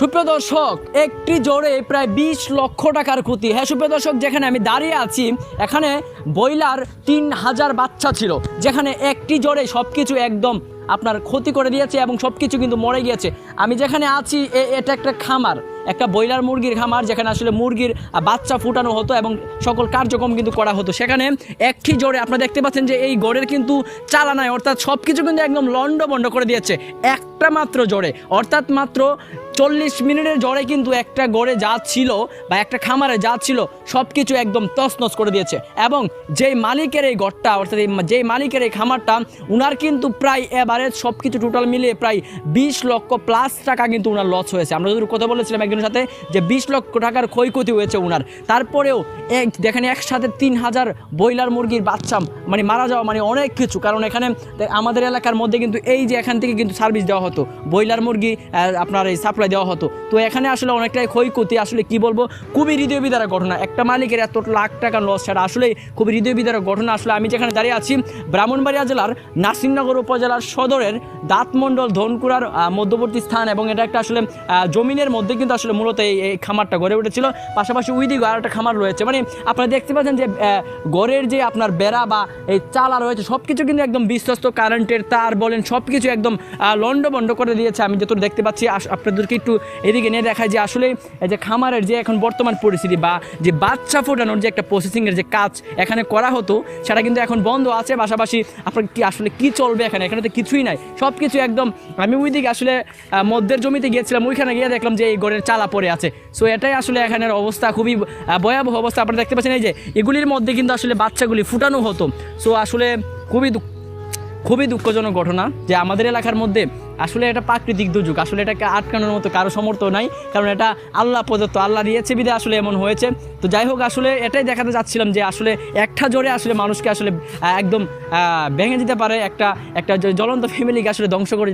সুপ্রিয় দর্শক, একটি জোরে প্রায় বিশ লক্ষ টাকার ক্ষতি। হ্যাঁ সুপ্রিয় দর্শক, যেখানে আমি দাঁড়িয়ে আছি, এখানে বইলার তিন হাজার বাচ্চা ছিল, যেখানে একটি জোরে সব কিছু একদম আপনার ক্ষতি করে দিয়েছে এবং সব কিছু কিন্তু মরে গিয়েছে। আমি যেখানে আছি এটা একটা খামার, একটা ব্রয়লার মুরগির খামার, যেখানে আসলে মুরগির বাচ্চা ফুটানো হতো এবং সকল কার্যক্রম কিন্তু করা হতো। সেখানে একটি জোরে আপনারা দেখতে পাচ্ছেন যে এই গড়ের কিন্তু চালানায়, অর্থাৎ সব কিছু কিন্তু একদম লন্ড বন্ড করে দিয়েছে, একটা মাত্র জোরে। অর্থাৎ মাত্র চল্লিশ মিনিটের জোরে কিন্তু একটা গড়ে যা ছিল বা একটা খামারে যা ছিল সব কিছু একদম তছনছ করে দিয়েছে। এবং যেই মালিকের এই গড়টা, অর্থাৎ যেই মালিকের এই খামারটা, উনার কিন্তু প্রায় এবারে সব কিছু টোটাল মিলিয়ে প্রায় বিশ লক্ষ প্লাস টাকা কিন্তু উনার লস হয়েছে। আমরা যদি কথা বলেছিলাম একজনের সাথে যে বিশ লক্ষ টাকার ক্ষয়ক্ষতি হয়েছে উনার। তারপরেও এক, দেখেন একসাথে তিন হাজার ব্রয়লার মুরগির বাচ্চা মানে মারা যাওয়া মানে অনেক কিছু। কারণ এখানে আমাদের এলাকার মধ্যে কিন্তু এই যে এখান থেকে কিন্তু সার্ভিস দেওয়া হতো। ব্রয়লার মুরগি আপনার এই সাপ্লাই দেওয়া হতো। তো এখানে আসলে অনেকটাই ক্ষয়ক্ষতি। আসলে কি বলব? খুবই হৃদয় বিদারক ঘটনা। একটা মালিকের এত লাখ টাকা লস ছাড়া আসলে খুবই হৃদয় বিদারক ঘটনা। আসলে আমি যেখানে দাঁড়িয়ে আছি, ব্রাহ্মণবাড়িয়া জেলার নাসিরনগর উপজেলার সদরের দাঁতমণ্ডল ধনকুড়ার মধ্যবর্তী স্থান এবং এটা একটা আসলে জমিনের মধ্যে কিন্তু আসলে মূলত এই খামারটা গড়ে উঠেছিল। পাশাপাশি উইদি আর একটা খামার রয়েছে। মানে আপনারা দেখতে পাচ্ছেন যে গড়ের যে আপনার বেড়া বা এই চালা রয়েছে সব কিছু কিন্তু একদম বিশ্বস্ত কারেন্টের তার বলেন সব কিছু একদম লন্ড বন্ড করে দিয়েছে। আমি যতটুকু দেখতে পাচ্ছি আপনাদেরকে একটু এদিকে নিয়ে দেখায় যে আসলে যে খামারের যে এখন বর্তমান পরিস্থিতি বা যে বাচ্চা ফোটানোর যে একটা প্রসেসিংয়ের যে কাজ এখানে করা হতো, সেটা কিন্তু এখন বন্ধ আছে। পাশাপাশি আপনার কি আসলে কি চলবে এখানে? এখানে তো কিছুই নাই। সব কিছু একদম আমি ওই দিকে আসলে মধ্যের জমিতে গিয়েছিলাম, ওইখানে গিয়ে দেখলাম যে এই গড়ের চালা পড়ে আছে। সো এটাই আসলে এখানের অবস্থা, খুবই ভয়াবহ অবস্থা। আপনারা দেখতে পাচ্ছেন এই যে এগুলির মধ্যে কিন্তু আসলে বাচ্চাগুলি ফুটানো হতো। সো আসলে খুবই খুবই দুঃখজনক ঘটনা যে আমাদের এলাকার মধ্যে আসলে এটা প্রাকৃতিক দুর্যোগ, আসলে এটাকে আটকানোর মতো কারও সমর্থ নাই, কারণ এটা আল্লাহ প্রদত্ত, আল্লাহ দিয়েছে বিদে আসলে এমন হয়েছে। তো যাই হোক, আসলে এটাই দেখাতে চাচ্ছিলাম যে আসলে একটা জোরে আসলে মানুষকে আসলে একদম ভেঙে দিতে পারে একটা একটা জ্বলন্ত ফ্যামিলিকে আসলে ধ্বংস করে